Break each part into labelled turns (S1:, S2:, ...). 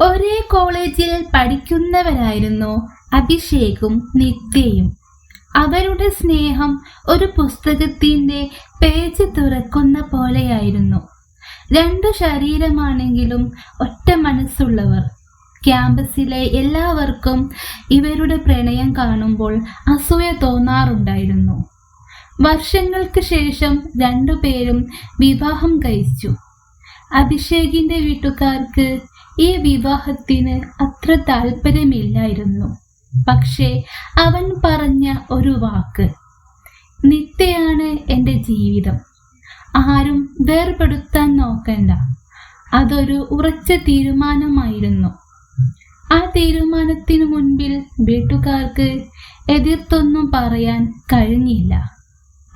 S1: ഒരേ കോളേജിൽ പഠിക്കുന്നവരായിരുന്നു അഭിഷേകും നിത്യയും. അവരുടെ സ്നേഹം ഒരു പുസ്തകത്തിന്റെ പേജ് തുറക്കുന്ന പോലെയായിരുന്നു. രണ്ടു ശരീരമാണെങ്കിലും ഒറ്റ മനസ്സുള്ളവർ. ക്യാമ്പസിലെ എല്ലാവർക്കും ഇവരുടെ പ്രണയം കാണുമ്പോൾ അസൂയ തോന്നാറുണ്ടായിരുന്നു. വർഷങ്ങൾക്ക് ശേഷം രണ്ടുപേരും വിവാഹം കഴിച്ചു. അഭിഷേകിന്റെ വീട്ടുകാർക്ക് ഈ വിവാഹത്തിന് അത്ര താല്പര്യമില്ലായിരുന്നു. പക്ഷേ അവൻ പറഞ്ഞ ഒരു വാക്ക് നിത്യയാണ് എന്റെ ജീവിതം. ആരും വേർപെടുത്താൻ നോക്കണ്ട. അതൊരു ഉറച്ച തീരുമാനമായിരുന്നു. ആ തീരുമാനത്തിനു മുൻപിൽ വീട്ടുകാർക്ക് എതിർത്തൊന്നും പറയാൻ കഴിഞ്ഞില്ല.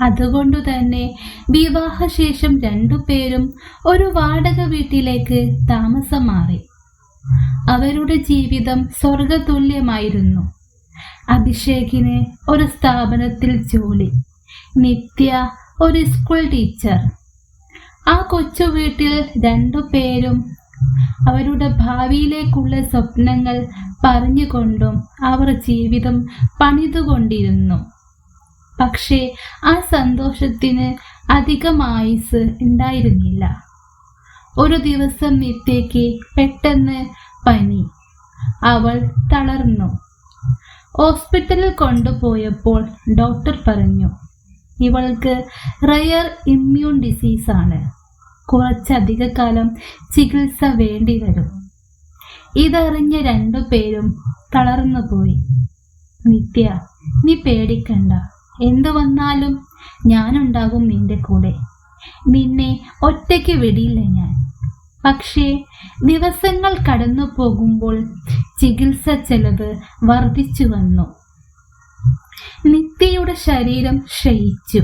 S1: അതുകൊണ്ടു തന്നെ വിവാഹശേഷം രണ്ടുപേരും ഒരു വാടക വീട്ടിലേക്ക് താമസം മാറി അവരുടെ ജീവിതം സ്വർഗതുല്യമായിരുന്നു. അഭിഷേകിന് ഒരു സ്ഥാപനത്തിൽ ജോലി നിത്യ ഒരു സ്കൂൾ ടീച്ചർ ആ കൊച്ചു വീട്ടിൽ രണ്ടു പേരും അവരുടെ ഭാവിയിലേക്കുള്ള സ്വപ്നങ്ങൾ പറഞ്ഞുകൊണ്ടും അവർ ജീവിതം പണിതുകൊണ്ടിരുന്നു. പക്ഷേ ആ സന്തോഷത്തിന് അധികം ആയുസ് ഉണ്ടായിരുന്നില്ല. ഒരു ദിവസം നിത്യയ്ക്ക് പെട്ടെന്ന് പനി. അവൾ തളർന്നു. ഹോസ്പിറ്റലിൽ കൊണ്ടുപോയപ്പോൾ ഡോക്ടർ പറഞ്ഞു ഇവൾക്ക് റയർ ഇമ്മ്യൂൺ ഡിസീസ് ആണ്. കുറച്ചധിക കാലം ചികിത്സ വേണ്ടി വരും. ഇതറിഞ്ഞ രണ്ടുപേരും തളർന്നുപോയി. നിത്യ നീ പേടിക്കണ്ട. എന്തു വന്നാലും ഞാനുണ്ടാകും നിന്റെ കൂടെ. നിന്നെ ഒറ്റയ്ക്ക് വിടില്ല ഞാൻ. പക്ഷേ ദിവസങ്ങൾ കടന്നു പോകുമ്പോൾ ചികിത്സ ചെലവ് വർദ്ധിച്ചു വന്നു. നിത്യയുടെ ശരീരം ക്ഷയിച്ചു.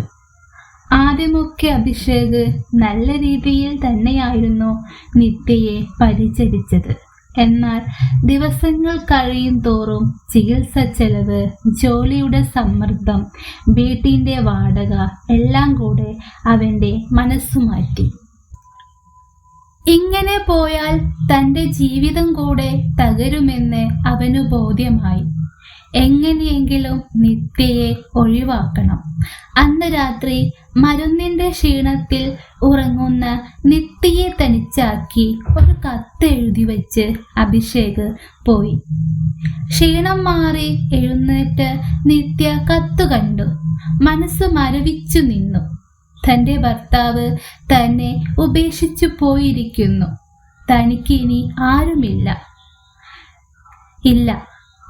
S1: ആദ്യമൊക്കെ അഭിഷേക് നല്ല രീതിയിൽ തന്നെയായിരുന്നു നിത്യയെ പരിചരിച്ചത്. എന്നാൽ ദിവസങ്ങൾ കഴിയും തോറും ചികിത്സ ചെലവ് ജോലിയുടെ സമ്മർദ്ദം വീട്ടിന്റെ വാടക എല്ലാം കൂടെ അവന്റെ മനസ്സു മാറ്റി. ഇങ്ങനെ പോയാൽ തന്റെ ജീവിതം കൂടെ തകരുമെന്ന് അവനു ബോധ്യമായി. എങ്ങനെയെങ്കിലും നിത്യയെ ഒഴിവാക്കണം. അന്ന് രാത്രി മരുന്നിന്റെ ക്ഷീണത്തിൽ ഉറങ്ങുന്ന നിത്യയെ തനിച്ചാക്കി ഒരു കത്ത് എഴുതി വെച്ച് അഭിഷേക് പോയി. ക്ഷീണം മാറി എഴുന്നേറ്റ് നിത്യ കത്ത് കണ്ടു. മനസ്സ് മരവിച്ചു നിന്നു. തന്റെ ഭർത്താവ് തന്നെ ഉപേക്ഷിച്ചു പോയിരിക്കുന്നു. തനിക്കിനി ആരുമില്ല. ഇല്ല.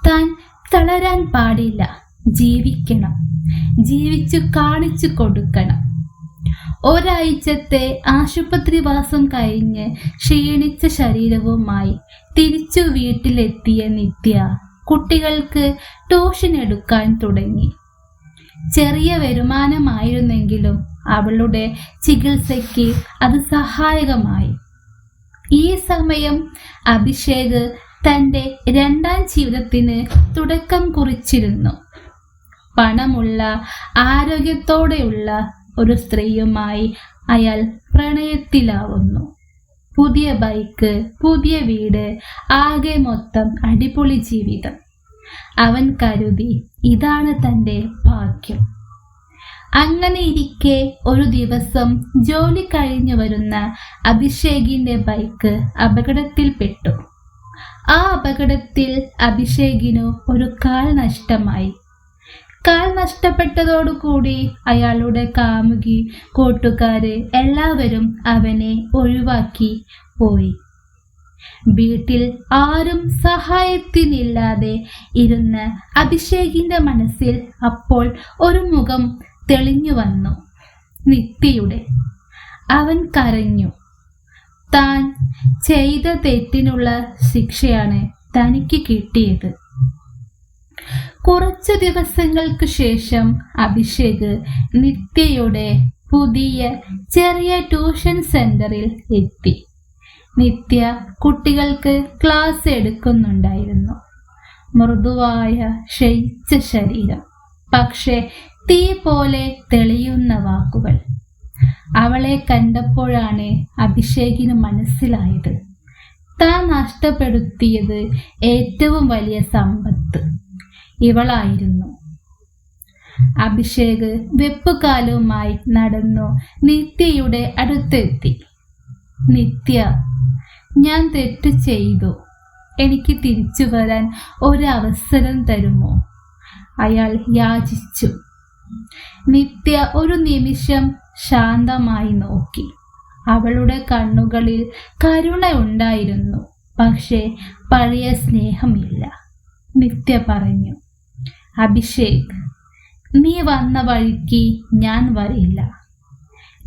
S1: താൻ തളരാൻ പാടില്ല. ജീവിക്കണം. ജീവിച്ചു കാണിച്ചു കൊടുക്കണം. ഒരാഴ്ചത്തെ ആശുപത്രിവാസം കഴിഞ്ഞ് ക്ഷീണിച്ച ശരീരവുമായി തിരിച്ചു വീട്ടിലെത്തിയ നിത്യ കുട്ടികൾക്ക് ട്യൂഷൻ എടുക്കാൻ തുടങ്ങി. ചെറിയ വരുമാനമായിരുന്നെങ്കിലും അവളുടെ ചികിത്സയ്ക്ക് അത് സഹായകമായി. ഈ സമയം അഭിഷേക് തന്റെ രണ്ടാം ജീവിതത്തിന് തുടക്കം കുറിച്ചിരുന്നു. പണമുള്ള ആരോഗ്യത്തോടെയുള്ള ഒരു സ്ത്രീയുമായി അയാൾ പ്രണയത്തിലാവുന്നു. പുതിയ ബൈക്ക് പുതിയ വീട് ആകെ മൊത്തം അടിപൊളി ജീവിതം. അവൻ കരുതി ഇതാണ് തന്റെ ഭാഗ്യം. അങ്ങനെ ഇരിക്കെ ഒരു ദിവസം ജോലി കഴിഞ്ഞു വരുന്ന അഭിഷേകിന്റെ ബൈക്ക് അപകടത്തിൽപ്പെട്ടു ആ അപകടത്തിൽ അഭിഷേകിനു ഒരു കാൽ നഷ്ടമായി. കാൽ നഷ്ടപ്പെട്ടതോടുകൂടി അയാളുടെ കാമുകി കൂട്ടുകാര് എല്ലാവരും അവനെ ഒഴിവാക്കി പോയി. വീട്ടിൽ ആരും സഹായത്തിനില്ലാതെ ഇരുന്ന അഭിഷേകിന്റെ മനസ്സിൽ അപ്പോൾ ഒരു മുഖം തെളിഞ്ഞു വന്നു. നിത്യയുടെ. അവൻ കരഞ്ഞു. താൻ ചെയ്ത തെറ്റിനുള്ള ശിക്ഷയാണ് തനിക്ക് കിട്ടിയത്. കുറച്ചു ദിവസങ്ങൾക്ക് ശേഷം അഭിഷേക് നിത്യയുടെ പുതിയ ചെറിയ ട്യൂഷൻ സെന്ററിൽ എത്തി. നിത്യ കുട്ടികൾക്ക് ക്ലാസ് എടുക്കുന്നുണ്ടായിരുന്നു. മൃദുവായ ക്ഷയിച്ച ശരീരം. പക്ഷെ തീ പോലെ തെളിയുന്ന വാക്കുകൾ. അവളെ കണ്ടപ്പോഴാണ് അഭിഷേകിന് മനസ്സിലായത്. താൻ നഷ്ടപ്പെടുത്തിയത് ഏറ്റവും വലിയ സമ്പത്ത്. ഇവളായിരുന്നു. അഭിഷേക് വെപ്പുകാലുമായി നടന്നു നിത്യയുടെ അടുത്തെത്തി. നിത്യ ഞാൻ തെറ്റ് ചെയ്തു. എനിക്ക് തിരിച്ചു വരാൻ ഒരവസരം തരുമോ? അയാൾ യാചിച്ചു. നിത്യ ഒരു നിമിഷം ശാന്തമായി നോക്കി. അവളുടെ കണ്ണുകളിൽ കരുണ ഉണ്ടായിരുന്നു. പക്ഷേ പഴയ സ്നേഹമില്ല. നിത്യ പറഞ്ഞു അഭിഷേക് നീ വന്ന വഴിക്ക് ഞാൻ വരില്ല.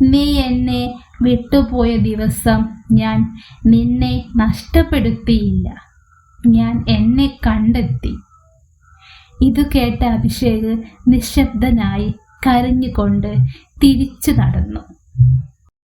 S1: നീ എന്നെ വിട്ടുപോയ ദിവസം ഞാൻ നിന്നെ നഷ്ടപ്പെടുത്തിയില്ല. ഞാൻ എന്നെ കണ്ടെത്തി. ഇത് കേട്ട അഭിഷേക് നിശബ്ദനായി കരഞ്ഞുകൊണ്ട് തിരിച്ചു നടന്നു.